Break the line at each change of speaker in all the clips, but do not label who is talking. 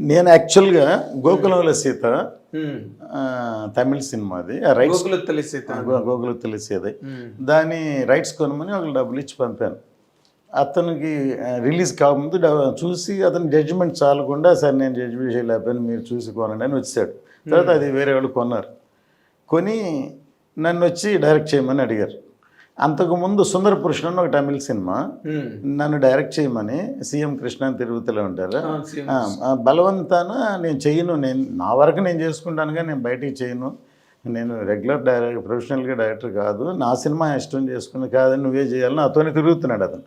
నేను యాక్చువల్గా గోకులంలో సీత. ఆ, తమిళ సినిమాది రైట్స్
గోకులు తెలిసి
గోకులు తెలిసేది దాని రైట్స్ కొనమని ఒక డబ్బులు ఇచ్చి పంపాను. అతనికి రిలీజ్ కాకముందు చూసి అతని జడ్జిమెంట్ చాలకుండా సార్ నేను జడ్జిమెంట్ చేయలేకపోయాను మీరు చూసి కొనండి అని వచ్చాడు. తర్వాత అది వేరే వాళ్ళు కొన్నారు. కొని నన్ను వచ్చి డైరెక్ట్ చేయమని అడిగారు. అంతకుముందు సుందర పురుషుడు అని ఒక తమిళ సినిమా. నన్ను డైరెక్ట్ చేయమని సీఎం కృష్ణ అని తిరుగుతూనే ఉంటారు. బలవంతాన నేను చెయ్యను నేను నా వరకు నేను చేసుకుంటాను కానీ నేను బయటికి చేయను. నేను రెగ్యులర్ డైరెక్టర్ ప్రొఫెషనల్గా డైరెక్టర్ కాదు. నా సినిమా ఇష్టం చేసుకుని కాదని నువ్వే చేయాలని నాతోనే తిరుగుతున్నాడు అతను.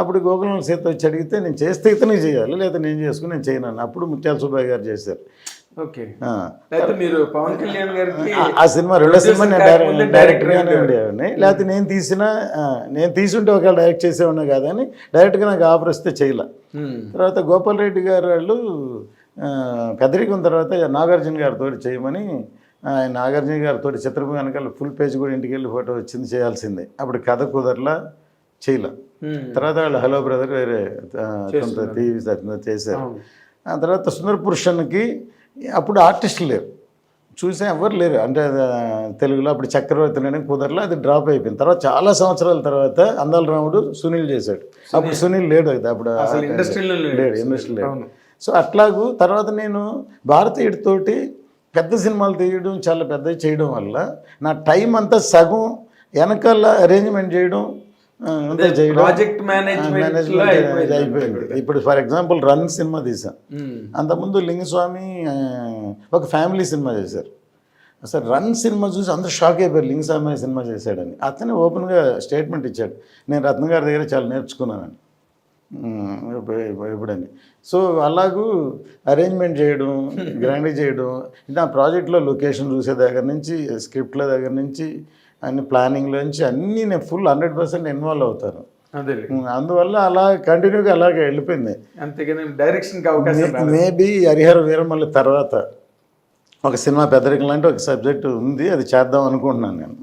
అప్పుడు గోకులం సీత వచ్చి అడిగితే నేను చేస్తే ఇతనే చేయాలి. లేదా నేను చేసుకుని నేను చేయను. అప్పుడు ముత్యాల సుబ్బయ్య గారు చేశారు. ఆ.
అయితే మీరు పవన్ కళ్యాణ్ గారికి
ఆ- ఆ సినిమా రెండో సినిమా నేను డైరెక్టర్గానే
డైరెక్టర్
ఉండేవాడిని లేకపోతే నేను తీసిన నేను తీసుంటే ఒకవేళ డైరెక్ట్ చేసేవాడిని కాదని డైరెక్ట్గా నాకు ఆఫర్ వస్తే చేయలే. తర్వాత గోపాల్ రెడ్డి గారు వాళ్ళు పెద్దరికం తర్వాత నాగార్జున గారితో చేయమని ఆయన నాగార్జున గారితో చిత్రం వెనకాల ఫుల్ పేజ్ కూడా ఇంటికి వెళ్ళి ఫోటో వచ్చింది చేయాల్సిందే అప్పుడు కథ కుదరలా చేయలే. తర్వాత వాళ్ళు హలో బ్రదర్ వేరే టీవీ చేశారు. ఆ తర్వాత సుందర పురుషన్కి అప్పుడు ఆర్టిస్టులు లేరు. చూసే ఎవరు లేరు. అంటే తెలుగులో అప్పుడు చక్రవర్తి అనే కుదరలో అది డ్రాప్ అయిపోయింది. తర్వాత చాలా సంవత్సరాల తర్వాత అందాల రాముడు సునీల్ చేశాడు. అప్పుడు సునీల్. లేడు అది అప్పుడు
ఇండస్ట్రీలో లేడు.
ఇండస్ట్రీ లేడు. సో అట్లాగూ తర్వాత నేను భారతీయుడితోటి పెద్ద సినిమాలు తీయడం చాలా పెద్దవి చేయడం వల్ల నా టైం అంతా సగం వెనకాల అరేంజ్మెంట్ చేయడం
ప్రాజెక్ట్ మేనేజ్మెంట్ అయిపోయింది.
ఇప్పుడు ఫర్ ఎగ్జాంపుల్ రన్ సినిమా తీసాం. అంతకుముందు లింగస్వామి ఒక ఫ్యామిలీ సినిమా చేశారు. అసలు రన్ సినిమా చూసి అందరూ షాక్ అయిపోయారు. లింగస్వామి సినిమా చేశాడని. అతనే ఓపెన్గా స్టేట్మెంట్ ఇచ్చాడు. నేను రత్న గారి దగ్గర చాలా నేర్చుకున్నానని. ఇప్పుడని. సో అలాగూ అరేంజ్మెంట్ చేయడం గ్రాండ్ చేయడం నా ప్రాజెక్ట్లో లొకేషన్ చూసే దగ్గర నుంచి స్క్రిప్ట్ల దగ్గర నుంచి అన్ని ప్లానింగ్లో నుంచి అన్నీ నేను ఫుల్ హండ్రెడ్ పర్సెంట్ ఇన్వాల్వ్ అవుతాను. ఉమ్, అందువల్ల అలా కంటిన్యూగా అలాగే వెళ్ళిపోయింది.
అంతేగాని డైరెక్షన్కి అవకాశం రాలేదు.
మేబీ హరిహర వీరమల్లి తర్వాత ఒక సినిమా పెద్దరికం లాంటి ఒక సబ్జెక్ట్ ఉంది అది చేద్దాం అనుకుంటున్నాను నేను.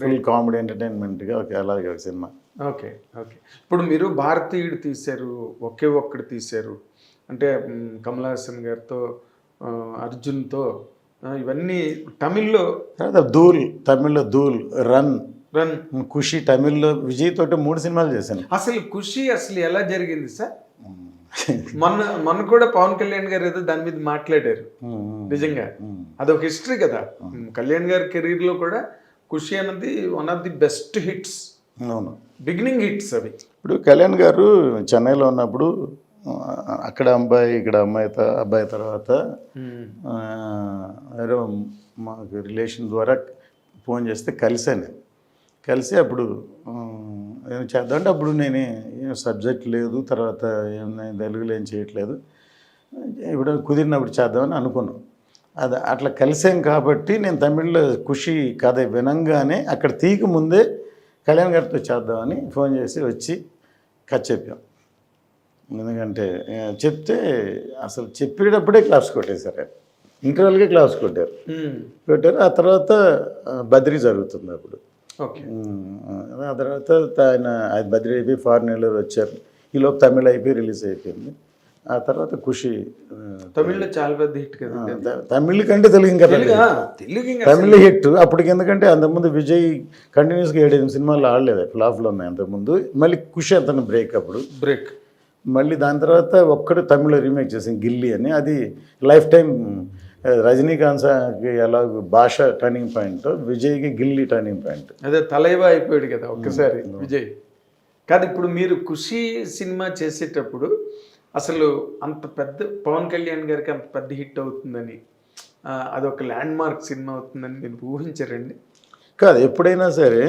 ఫుల్ కామెడీ ఎంటర్టైన్మెంట్గా ఒక అలాగే ఒక సినిమా.
Okay okay. ఇప్పుడు మీరు భారతీయుడు తీశారు ఒకే ఒక్కడు తీశారు. అంటే కమల్ హాసన్ గారితో అర్జున్తో ఇవన్నీ తమిళ్ళో
తర్వాత ధూల్ తమిళ్ళో ధూల్ రన్.
రన్.
ఖుషి తమిళ్ళో విజయ్ తోటి మూడు సినిమాలు చేశాను.
అసలు ఖుషి అసలు ఎలా జరిగింది సార్? మొన్న మొన్న కూడా పవన్ కళ్యాణ్ గారు ఏదో దాని మీద మాట్లాడారు. నిజంగా. అదొక హిస్టరీ కదా. కళ్యాణ్ గారి కెరీర్లో కూడా ఖుషి అన్నది one of the best hits
అవును.
బిగినింగ్ హిట్స్ అవి.
ఇప్పుడు కళ్యాణ్ గారు చెన్నైలో ఉన్నప్పుడు అక్కడ అబ్బాయి ఇక్కడ అమ్మాయి అబ్బాయి తర్వాత ఎవరో మాకు రిలేషన్ ద్వారా ఫోన్ చేస్తే కలిసాను కలిసి అప్పుడు ఏం చేద్దాం అంటే అప్పుడు నేను ఏం సబ్జెక్ట్ లేదు తర్వాత ఏం తెలుగులో ఏం చేయట్లేదు. ఇప్పుడు కుదిరినప్పుడు చేద్దామని అనుకున్నాం. అది అట్లా కలిసాం కాబట్టి నేను తమిళ్ళో ఖుషి కథ వినంగానే అక్కడ తీక ముందే కళ్యాణ్ గారితో చేద్దామని ఫోన్ చేసి వచ్చి కథ చెప్పాం. ఎందుకంటే చెప్తే అసలు చెప్పేటప్పుడే క్లాస్ కొట్టేశారు. ఆయన. ఇంటర్వెల్గా క్లాస్ కొట్టారు కొట్టారు. ఆ తర్వాత బద్రీ జరుగుతుంది అప్పుడు. ఆ తర్వాత ఆయన బద్రీ అయిపోయి ఫారెన్ వెళ్ళారు వచ్చారు ఈలోపు తమిళ అయిపోయి రిలీజ్ అయిపోయింది. ఆ తర్వాత ఖుషి
తమిళ్ళో చాలా పెద్ద హిట్ కదా
తమిళ్ కంటే తెలుగు ఇంకా తమిళ హిట్. అప్పటికి ఎందుకంటే అంతకుముందు విజయ్ కంటిన్యూస్గా ఏడెనిమిది సినిమాలు ఆడలేదు. ఫ్లాప్లో ఉన్నాయి అంతకుముందు. మళ్ళీ ఖుషి అతను బ్రేక్ అప్పుడు.
బ్రేక్.
మళ్ళీ దాని తర్వాత ఒక్కడు తమిళ్ళో రీమేక్ చేసింది గిల్లీ అని. అది లైఫ్ టైం ఆ, రజనీకాంత్ సార్కి ఎలా భాష టర్నింగ్ పాయింట్ విజయ్కి గిల్లీ టర్నింగ్ పాయింట్.
అదే తలైవా అయిపోయాడు కదా ఒక్కసారి విజయ్. కాదు ఇప్పుడు మీరు ఖుషి సినిమా చేసేటప్పుడు అసలు అంత పెద్ద పవన్ కళ్యాణ్ గారికి అంత పెద్ద హిట్ అవుతుందని అదొక ల్యాండ్ మార్క్ సినిమా అవుతుందని మీరు ఊహించారండి?
కాదు ఎప్పుడైనా సరే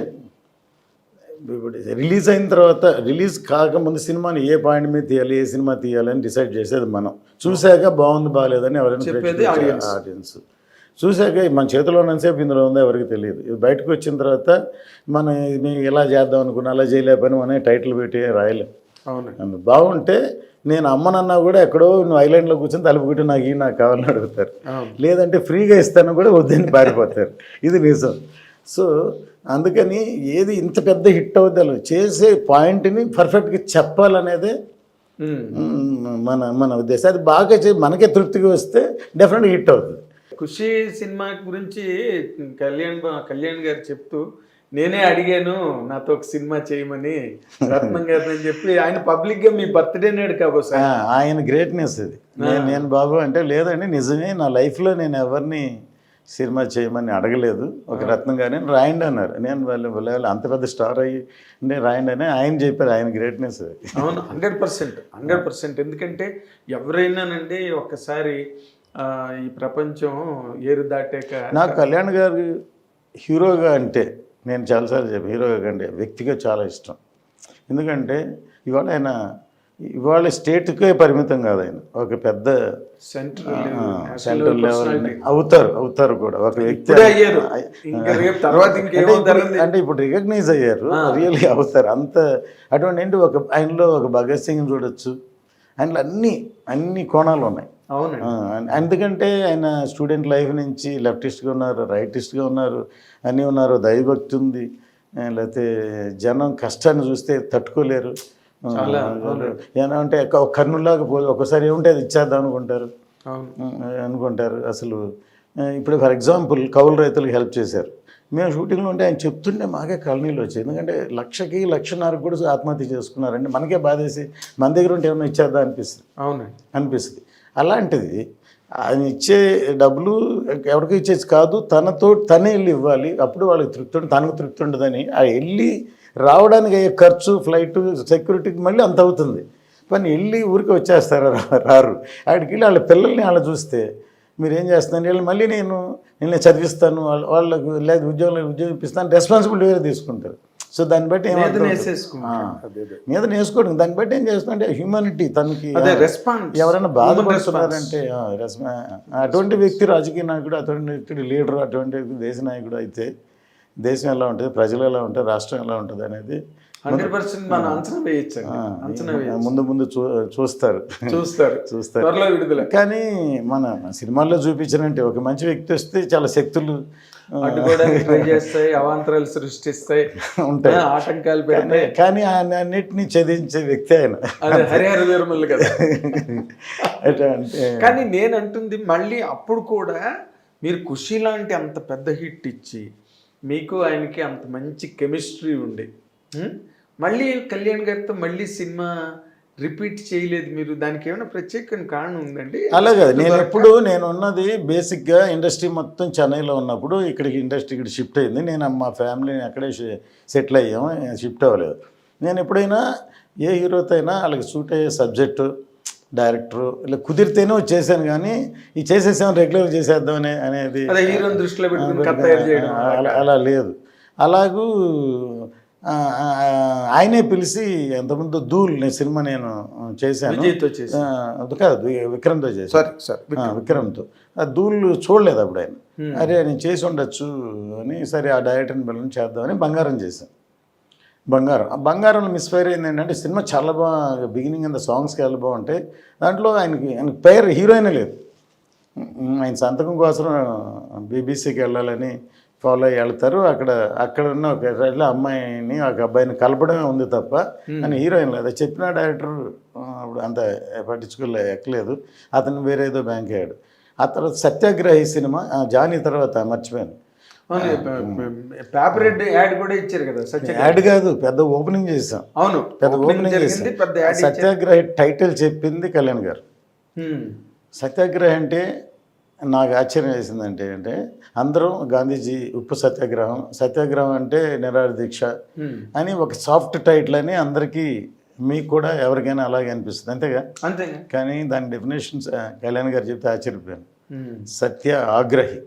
రిలీజ్ అయిన తర్వాత రిలీజ్ కాకముందు సినిమాని ఏ పాయింట్ మీద తీయాలి ఏ సినిమా తీయాలని డిసైడ్ చేసేది మనం. చూశాక బాగుంది బాగాలేదని ఎవరైనా. ఆడియన్స్ చూశాక మన చేతిలో ఉన్నసేపు ఇందులో ఉందో ఎవరికి తెలియదు. ఇది బయటకు వచ్చిన తర్వాత మనం మేము ఇలా చేద్దాం అనుకున్నా అలా చేయలేకపోయినా అనే టైటిల్ పెట్టి రాయలేం.
అవును
బాగుంటే నేను అమ్మనన్నా కూడా ఎక్కడో నువ్వు ఐలాండ్లో కూర్చొని తలుపు కొట్టి నాకు ఈ నాకు కావాలని అడుగుతారు. లేదంటే ఫ్రీగా ఇస్తాను కూడా వద్దని పారిపోతారు. ఇది నిజం. సో అందుకని ఏది ఇంత పెద్ద హిట్ అవుద్దాలో చేసే పాయింట్ని పర్ఫెక్ట్గా చెప్పాలనేదే మన మన ఉద్దేశం. అది బాగా చే- మనకే తృప్తిగా వస్తే డెఫినెట్గా హిట్ అవుతుంది
ఖుషి సినిమా గురించి కళ్యాణ్ కళ్యాణ్ గారు చెప్తూ నేనే అడిగాను నాతో ఒక సినిమా చేయమని రత్నం గారిని అని చెప్పి ఆయన పబ్లిక్గా మీ బర్త్డే నాడు కాబోసా
ఆయన గ్రేట్నెస్ ఇది నేను నేను బాబు అంటే లేదండి నిజమే. నా లైఫ్లో నేను ఎవరిని సినిమా చేయమని అడగలేదు. ఒక రత్నం గారిని రాయండి అన్నారు. నేను వాళ్ళు వాళ్ళు అంత పెద్ద స్టార్ అయ్యి నేను రాయండి అని ఆయన చెప్పారు. ఆయన గ్రేట్నెస్
అవును హండ్రెడ్ పర్సెంట్ హండ్రెడ్ పర్సెంట్. ఎందుకంటే ఎవరైనానండి ఒక్కసారి ఈ ప్రపంచం ఏరు దాటాక
నాకు కళ్యాణ్ గారు హీరోగా అంటే నేను చాలాసార్లు చెప్పి హీరోగా అంటే వ్యక్తిగా చాలా ఇష్టం. ఎందుకంటే ఇవాళ ఆయన ఇవాళ స్టేట్కే పరిమితం కాదు ఆయన. ఒక పెద్ద
సెంట్రల్
సెంట్రల్ లెవెల్ అవుతారు అవుతారు కూడా. ఒక వ్యక్తి అంటే ఇప్పుడు- రికగ్నైజ్ అయ్యారు. రియల్లీ అవుతారు. అంత అటువంటి ఏంటి ఒక ఆయనలో ఒక భగత్ సింగ్ చూడొచ్చు. ఆయనలో అన్ని అన్ని కోణాలు ఉన్నాయి. ఎందుకంటే ఆయన స్టూడెంట్ లైఫ్ నుంచి లెఫ్టిస్ట్గా ఉన్నారు రైటిస్ట్గా ఉన్నారు అన్నీ ఉన్నారు దైవభక్తి ఉంది. లేకపోతే జనం కష్టాన్ని చూస్తే తట్టుకోలేరు. ఏమన్నా అంటే పో ఒకసారి ఏముంటే అది ఇచ్చేద్దాం అనుకుంటారు. అనుకుంటారు అసలు. ఇప్పుడు ఫర్ ఎగ్జాంపుల్ కౌలు రైతులకు హెల్ప్ చేశారు. మేము షూటింగ్లో ఉంటే ఆయన చెప్తుంటే మాకే కళ్ళనీళ్ళు వచ్చాయి ఎందుకంటే లక్షకి లక్షన్నర కూడా ఆత్మహత్య చేసుకున్నారండి మనకే బాధేసి మన దగ్గర ఉంటే ఏమన్నా ఇచ్చేద్దాం అనిపిస్తుంది.
అవునండి.
అనిపిస్తుంది. అలాంటిది ఆయన ఇచ్చే డబ్బులు ఎవరికి ఇచ్చేది కాదు తనతో తనే వెళ్ళి ఇవ్వాలి. అప్పుడు వాళ్ళకి తృప్తి తనకు తృప్తి ఉండదని ఆ వెళ్ళి రావడానికి అయ్యే ఖర్చు ఫ్లైట్ సెక్యూరిటీకి మళ్ళీ అంత అవుతుంది. కానీ వెళ్ళి ఊరికి వచ్చేస్తారు రారు. ఆడికి వెళ్ళి వాళ్ళ పిల్లల్ని వాళ్ళ చూస్తే మీరు ఏం చేస్తున్నారు? వీళ్ళు మళ్ళీ నేను నేను చదివిస్తాను వాళ్ళ వాళ్ళకు లేదు ఉద్యోగం ఉద్యోగం ఇప్పిస్తాను రెస్పాన్సిబిలిటీ వేరే తీసుకుంటారు. సో దాన్ని బట్టి
మీద
నేర్చుకోవడం దాన్ని బట్టి ఏం చేస్తుంటే హ్యూమానిటీ తనకి ఎవరైనా బాధపడుతున్నారంటే అటువంటి వ్యక్తి రాజకీయ నాయకుడు అటువంటి వ్యక్తి లీడర్ అటువంటి వ్యక్తి దేశ నాయకుడు అయితే దేశం ఎలా ఉంటుంది ప్రజలు ఎలా ఉంటారు రాష్ట్రం ఎలా ఉంటుంది అనేది
హండ్రెడ్ పర్సెంట్ మనం అంచనా అంచనా
ముందు ముందు చూ చూస్తారు.
చూస్తారు.
చూస్తారు.
త్వరలో విడుదల.
కానీ మన సినిమాల్లో చూపించినట్టే ఒక మంచి వ్యక్తి వస్తే చాలా శక్తులు
అడ్డుకోవడానికి ట్రై చేస్తాయి అవాంతరాలు సృష్టిస్తాయి
ఉంటాయి.
ఆటంకాలు పెడతాయి.
కానీ ఆయన అన్నిటినీ చదివించే వ్యక్తి ఆయన.
హరిహర కదా. కానీ నేను అంటుంది మళ్ళీ అప్పుడు కూడా మీరు ఖుషి లాంటి అంత పెద్ద హిట్ ఇచ్చి మీకు ఆయనకి అంత మంచి కెమిస్ట్రీ ఉండి. ఉం? మళ్ళీ కళ్యాణ్ గారితో మళ్ళీ సినిమా రిపీట్ చేయలేదు మీరు. దానికి ఏమైనా ప్రత్యేకమైన కారణం ఉందండి?
అలాగే నేను ఎప్పుడు నేను ఉన్నది బేసిక్గా ఇండస్ట్రీ మొత్తం చెన్నైలో ఉన్నప్పుడు ఇక్కడికి ఇండస్ట్రీ ఇక్కడ షిఫ్ట్ అయింది. నేను మా ఫ్యామిలీని అక్కడే సెటిల్ అయ్యాము. షిఫ్ట్ అవ్వలేదు. నేను ఎప్పుడైనా ఏ హీరోతో అయినా వాళ్ళకి సూట్ అయ్యే సబ్జెక్టు డైరెక్టరు ఇలా కుదిరితేనే చేశాను కానీ ఈ చేసేసాం రెగ్యులర్ చేసేద్దాం అనే అనేది
దృష్టిలో
అలా లేదు. అలాగూ ఆయనే పిలిచి ఎంతమంది ధూల్ నేను సినిమా నేను చేశాను. అది కాదు విక్రమ్తో చేశాను.
సారీ
విక్రమ్తో. ఆ ధూళ్ళు చూడలేదు అప్పుడు ఆయన. అరే నేను చేసి ఉండొచ్చు అని సరే ఆ డైరెక్టర్ని పిల్లలు చేద్దామని బంగారం చేశాను. బంగారం. ఆ బంగారంలో మిస్ఫైర్ అయింది ఏంటంటే సినిమా చాలా బాగా బిగినింగ్ అంత సాంగ్స్ చాలా బాగుంటాయి దాంట్లో ఆయనకి ఆయనకి పేరు హీరోయిన్ లేదు. ఆయన సంతకం కోసం బీబీసీకి వెళ్ళాలని ఫాలో అయ్యి వెళ్తారు. అక్కడ అక్కడ ఉన్న ఒక అమ్మాయిని ఒక అబ్బాయిని కలపడమే ఉంది తప్ప అని హీరోయిన్ లేదు. చెప్పిన డైరెక్టర్ అప్పుడు అంత పట్టించుకోలే ఎక్కలేదు. అతను వేరే ఏదో బ్యాంక్ అయ్యాడు. ఆ తర్వాత సత్యాగ్రహి సినిమా జానీ తర్వాత మర్చిపోయాను.
పేపర్ యాడ్ కూడా ఇచ్చారు కదా సత్య
యాడ్ కాదు పెద్ద ఓపెనింగ్ చేసాం
అవును
పెద్ద ఓపెనింగ్
జరిగింది
చేసాం
పెద్ద
సత్యాగ్రహి టైటిల్ చెప్పింది కళ్యాణ్ గారు. సత్యాగ్రహం అంటే నాకు ఆశ్చర్యం వేసిందంటే అంటే అందరం గాంధీజీ ఉప్పు సత్యాగ్రహం సత్యాగ్రహం అంటే నిరాహార దీక్ష అని ఒక సాఫ్ట్ టైటిల్ అని అందరికీ మీకు కూడా ఎవరికైనా అలాగే అనిపిస్తుంది. అంతేగా?
అంతేగా?
కానీ దాని డెఫినేషన్స్ కళ్యాణ్ గారు చెప్తే ఆశ్చర్యపోయాను. సత్య ఆగ్రహి.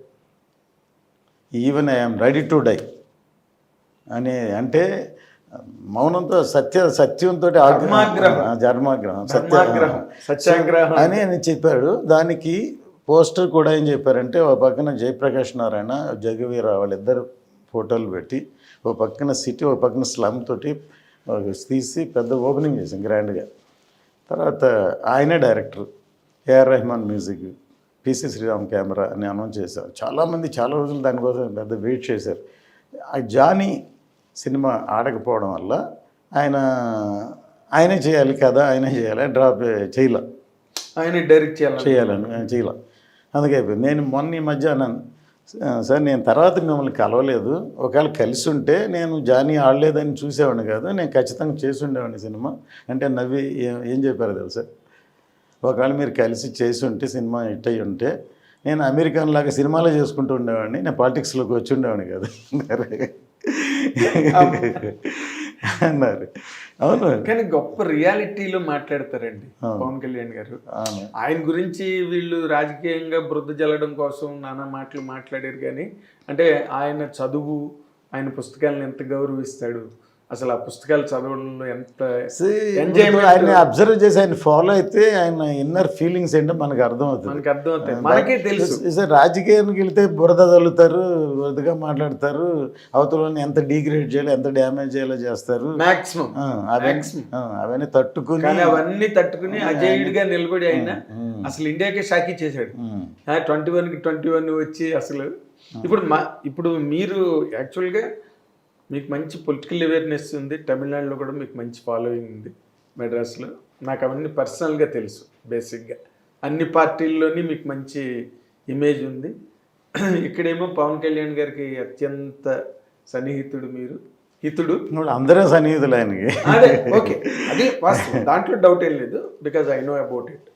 Even I'm ready to die అని అంటే మౌనంతో సత్య సత్యంతో
ధర్మాగ్రహం.
ధర్మాగ్రహం సత్య
ధర్మాగ్రహం సత్యాగ్రహం.
అని అని చెప్పాడు. దానికి పోస్టర్ కూడా ఏం చెప్పారంటే ఒక పక్కన జయప్రకాష్ నారాయణ జగవీర వాళ్ళిద్దరు ఫోటోలు పెట్టి ఒక పక్కన సిటీ ఒక పక్కన స్లమ్ తోటి తీసి పెద్ద ఓపెనింగ్ చేసాం గ్రాండ్గా. తర్వాత ఆయనే director A R Rahman music. P C Sreeram camera అని అనౌన్స్ చేశారు. చాలామంది చాలా రోజులు దానికోసం పెద్ద వెయిట్ చేశారు. ఆ జానీ సినిమా ఆడకపోవడం వల్ల ఆయన ఆయనే చేయాలి కదా ఆయనే చేయాలి డ్రాప్ చేయలే.
ఆయన డైరెక్ట్ చేయాలి.
చేయాలని ఆయన చేయలే. అందుకే నేను మొన్న ఈ మధ్య అన్నాను సార్ నేను తర్వాత మిమ్మల్ని కలవలేదు. ఒకవేళ కలిసి ఉంటే నేను జానీ ఆడలేదని చూసేవాడిని కాదు నేను ఖచ్చితంగా చేసి ఉండేవాడిని సినిమా. అంటే నవ్వి ఏం- ఏం చెప్పారు తెలుసా? ఒకవేళ మీరు కలిసి చేసి ఉంటే సినిమా హిట్ అయ్యి ఉంటే నేను అమెరికన్ లాగా సినిమాలో చేసుకుంటూ ఉండేవాడిని. నేను పాలిటిక్స్లోకి వచ్చి ఉండేవాడిని కాదు. అన్నారు. అవును.
కానీ గొప్ప రియాలిటీలో మాట్లాడతారండి పవన్ కళ్యాణ్ గారు. ఆయన గురించి వీళ్ళు రాజకీయంగా బురద జల్లడం కోసం నానా మాటలు మాట్లాడారు కానీ అంటే ఆయన చదువు ఆయన పుస్తకాలను ఎంత గౌరవిస్తాడు అసలు ఆ పుస్తకాలు చదవడంలో ఎంత
ఎంజాయ్మెంట్ ఆయన అబ్జర్వ్ చేసి ఆయన ఫాలో అయితే ఆయన ఇన్నర్ ఫీలింగ్స్ ఏంటో మనకు అర్థమవుతుంది.
మనకి అర్థమవుతాయి. మనకే తెలుసు.
రాజకీయానికి వెళ్తే బురద చల్లుతారు బురదగా మాట్లాడతారు అవతలని ఎంత డీగ్రేడ్ చేయాలి ఎంత డ్యామేజ్ చేయాలో చేస్తారు.
మాక్సిమం
ఆ, అవన్నీ అవన్నీ తట్టుకుని
కానీ అవన్నీ తట్టుకుని అజేయుడిగా నిలబడి ఆయన అసలు ఇండియాకే షాకీ చేశాడు ట్వంటీ వన్కి ట్వంటీ వన్ వచ్చి అసలు ఇప్పుడు మా ఇప్పుడు మీరు యాక్చువల్గా మీకు మంచి పొలిటికల్ అవేర్నెస్ ఉంది తమిళనాడులో కూడా మీకు మంచి ఫాలోయింగ్ ఉంది మెడ్రాస్లో నాకు అవన్నీ పర్సనల్గా తెలుసు బేసిక్గా అన్ని పార్టీల్లోని మీకు మంచి ఇమేజ్ ఉంది. ఇక్కడేమో పవన్ కళ్యాణ్ గారికి అత్యంత సన్నిహితుడు మీరు. హితుడు?
అందరూ సన్నిహితులు ఆయనకి.
అదే ఓకే. అది వాస్తవం. దాంట్లో డౌట్ ఏం లేదు because I know about it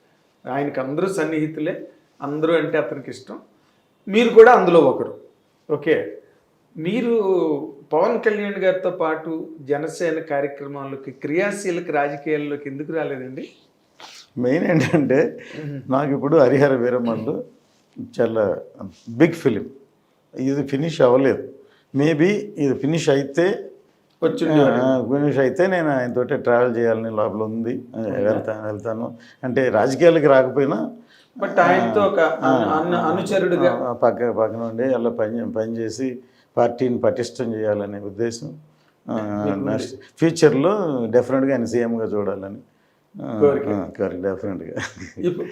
ఆయనకి అందరూ సన్నిహితులే అందరూ అంటే అతనికి ఇష్టం. మీరు కూడా అందులో ఒకరు ఓకే. మీరు పవన్ కళ్యాణ్ గారితో పాటు జనసేన కార్యక్రమాల్లోకి క్రియాశీలక రాజకీయాల్లోకి ఎందుకు రాలేదండి?
మెయిన్ ఏంటంటే నాకు ఇప్పుడు హరిహర వీరమల్లు చాలా బిగ్ ఫిలిం. ఇది ఫినిష్ అవ్వలేదు. మేబీ ఇది ఫినిష్ అయితే
వచ్చి
ఫినిష్ అయితే నేను ఆయనతోటి ట్రావెల్ చేయాలని లోపల ఉంది. వెళ్తాను వెళ్తాను. అంటే రాజకీయాలకు రాకపోయినా
బట్ ఆయనతో ఒక అను- అను- అనుచరుడుగా
పక్క పక్కన ఉండి అలా పని పనిచేసి పార్టీని పటిష్టం చేయాలనే ఉద్దేశం. ఫ్యూచర్లో డెఫినెట్గా ఆయన సీఎంగా చూడాలని. కోరిక. డెఫినెట్గా.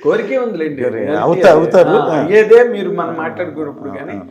కోరికే ఉందిలేండి.
అవుతారు.
ఆ, అయ్యేదే మీరు మనం మాట్లాడుకున్నప్పుడు కానీ